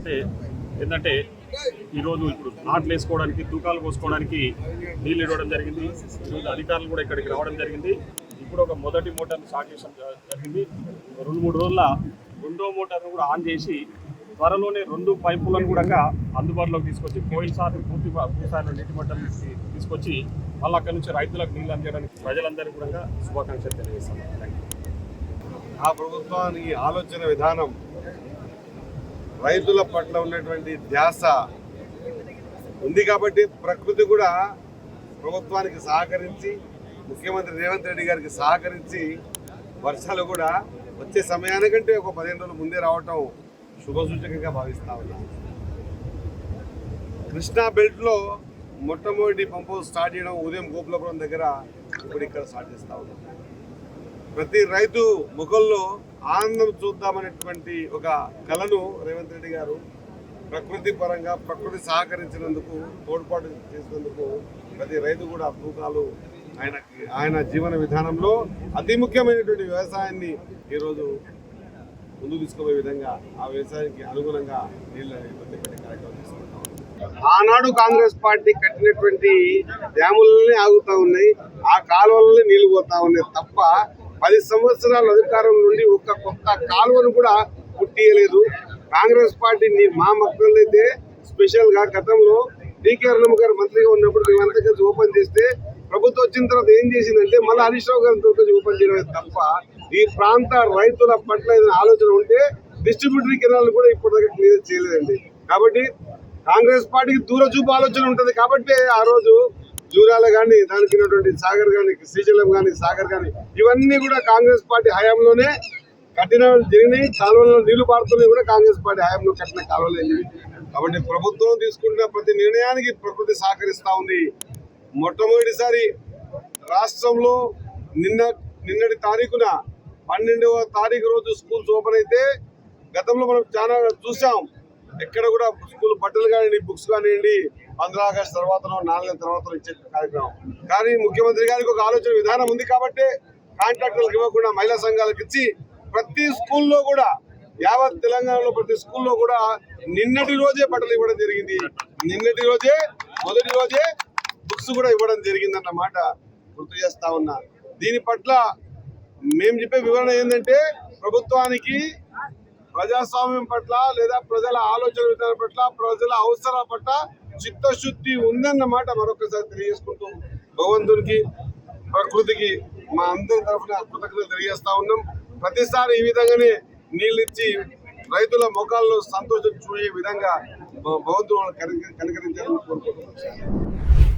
అంటే ఏంటంటే ఈరోజు ఇప్పుడు నాట్లు వేసుకోవడానికి తూకాలు పోసుకోవడానికి నీళ్ళు ఇవ్వడం జరిగింది. ఈరోజు అధికారులు కూడా ఇక్కడికి రావడం జరిగింది. ఇప్పుడు ఒక మొదటి మోటార్ని స్టార్ట్ చేయడం జరిగింది. రెండు మూడు రోజుల రెండో మోటార్ను కూడా ఆన్ చేసి త్వరలోనే రెండు పైపులను కూడా అందుబాటులోకి తీసుకొచ్చి పోయినసారి పూర్తి పూసారి నీటి మట్టం తీసుకొచ్చి మళ్ళీ అక్కడి నుంచి రైతులకు నీళ్ళు అందించడానికి ప్రజలందరికీ కూడా శుభాకాంక్షలు తెలియజేస్తాను ఆ ప్రభుత్వానికి ఆలోచన విధానం రైతుల పట్ల ఉన్నటువంటి ధ్యాస ఉంది కాబట్టి ప్రకృతి కూడా ప్రభుత్వానికి సహకరించి ముఖ్యమంత్రి రేవంత్ రెడ్డి గారికి సహకరించి వర్షాలు కూడా వచ్చే సమయానికంటే ఒక పదిహేను రోజుల ముందే రావటం శుభసూచకంగా భావిస్తా ఉన్నాను కృష్ణా బెల్ట్లో మొట్టమొదటి పంపు స్టార్ట్ చేయడం ఉదయం గోపులపురం దగ్గర ఇప్పుడు ఇక్కడ స్టార్ట్ చేస్తూ ఉన్నాం. ప్రతి రైతు ముఖంలో ఆనందం చూద్దామనేటువంటి ఒక కళను రేవంత్ రెడ్డి గారు ప్రకృతి పరంగా ప్రకృతి సహకరించినందుకు తోడ్పాటు చేసినందుకు ప్రతి రైతు కూడా తూకాలు ఆయన ఆయన జీవన విధానంలో అతి ముఖ్యమైనటువంటి వ్యవసాయాన్ని ఈరోజు ముందు తీసుకుపోయే విధంగా ఆ వ్యవసాయానికి అనుగుణంగా నీళ్ళ ఇబ్బంది పెట్టే కార్యక్రమం తీసుకుంటాం ఆనాడు కాంగ్రెస్ పార్టీ కట్టినటువంటి డ్యాములనే ఆగుతా ఉన్నాయి ఆ కాలువలనే నీళ్ళు పోతా ఉన్నాయి తప్ప పది సంవత్సరాల అధికారం నుండి ఒక్క కొత్త కాలువను కూడా పుట్టియలేదు కాంగ్రెస్ పార్టీని మా మక్కలు అయితే గతంలో డికే అరుణమ్మ గారు మంత్రిగా ఉన్నప్పుడు మేమంతా కలిసి ఓపెన్ చేస్తే ప్రభుత్వం వచ్చిన తర్వాత ఏం చేసిందంటే మళ్ళీ హరీష్ రావు గారితో కలిసి ఓపెన్ చేయడమే తప్ప ఈ ప్రాంత రైతుల పట్ల ఏదైనా ఆలోచన ఉంటే డిస్ట్రిబ్యూటరీ కెనాల్ కూడా ఇప్పటిదాకా క్లియర్ చేయలేదండి. కాబట్టి కాంగ్రెస్ పార్టీకి దూర చూపు ఆలోచన ఉంటుంది కాబట్టి ఆ రోజు జూరాల కానీ దానికి ఉన్నటువంటి సాగర్ కానీ శ్రీశైలం కానీ సాగర్ కానీ ఇవన్నీ కూడా కాంగ్రెస్ పార్టీ హయాంలోనే కట్టిన జరిగినాయి. కాలువలలో నీళ్ళు పారుతున్నాయి కూడా కాంగ్రెస్ పార్టీ హయాంలో కట్టిన కాలువలు కాబట్టి ప్రభుత్వం తీసుకుంటున్న ప్రతి నిర్ణయానికి ప్రకృతి సహకరిస్తూ ఉంది. మొట్టమొదటిసారి రాష్ట్రంలో నిన్న నిన్నటి తారీఖున పన్నెండవ తారీఖు రోజు స్కూల్స్ ఓపెన్ అయితే గతంలో మనం చాలా చూసాం. ఎక్కడ కూడా స్కూల్ బట్టలు కానివ్వండి బుక్స్ కానివ్వండి పంద్రా ఆగస్ట్ తర్వాత నాలుగు తర్వాత ఇచ్చే కార్యక్రమం. కానీ ముఖ్యమంత్రి గారికి ఒక ఆలోచన విధానం ఉంది కాబట్టి కాంట్రాక్టర్లకు ఇవ్వకుండా మహిళా సంఘాలకు ఇచ్చి ప్రతి స్కూల్లో కూడా యావత్ తెలంగాణలో ప్రతి స్కూల్లో కూడా నిన్నటి రోజే బట్టలు ఇవ్వడం జరిగింది. నిన్నటి రోజే మొదటి రోజే బుక్స్ కూడా ఇవ్వడం జరిగిందన్నమాట గుర్తు చేస్తా ఉన్నా. దీని పట్ల మేము చెప్పే వివరణ ఏంటంటే ప్రభుత్వానికి ప్రజాస్వామ్యం పట్ల లేదా ప్రజల ఆలోచన విధానం పట్ల ప్రజల అవసరాల పట్ల చిత్తశుద్ధి ఉందన్నమాట మరొకసారి తెలియజేసుకుంటూ భగవంతునికి ప్రకృతికి మా అందరి తరఫున కృతజ్ఞతలు తెలియజేస్తా ఉన్నాం. ప్రతిసారి ఈ విధంగానే నీళ్ళు ఇచ్చి రైతుల ముఖాల్లో సంతోషం చూసే విధంగా భగవంతుడు కనికరించాలని కోరుకుంటున్నాం.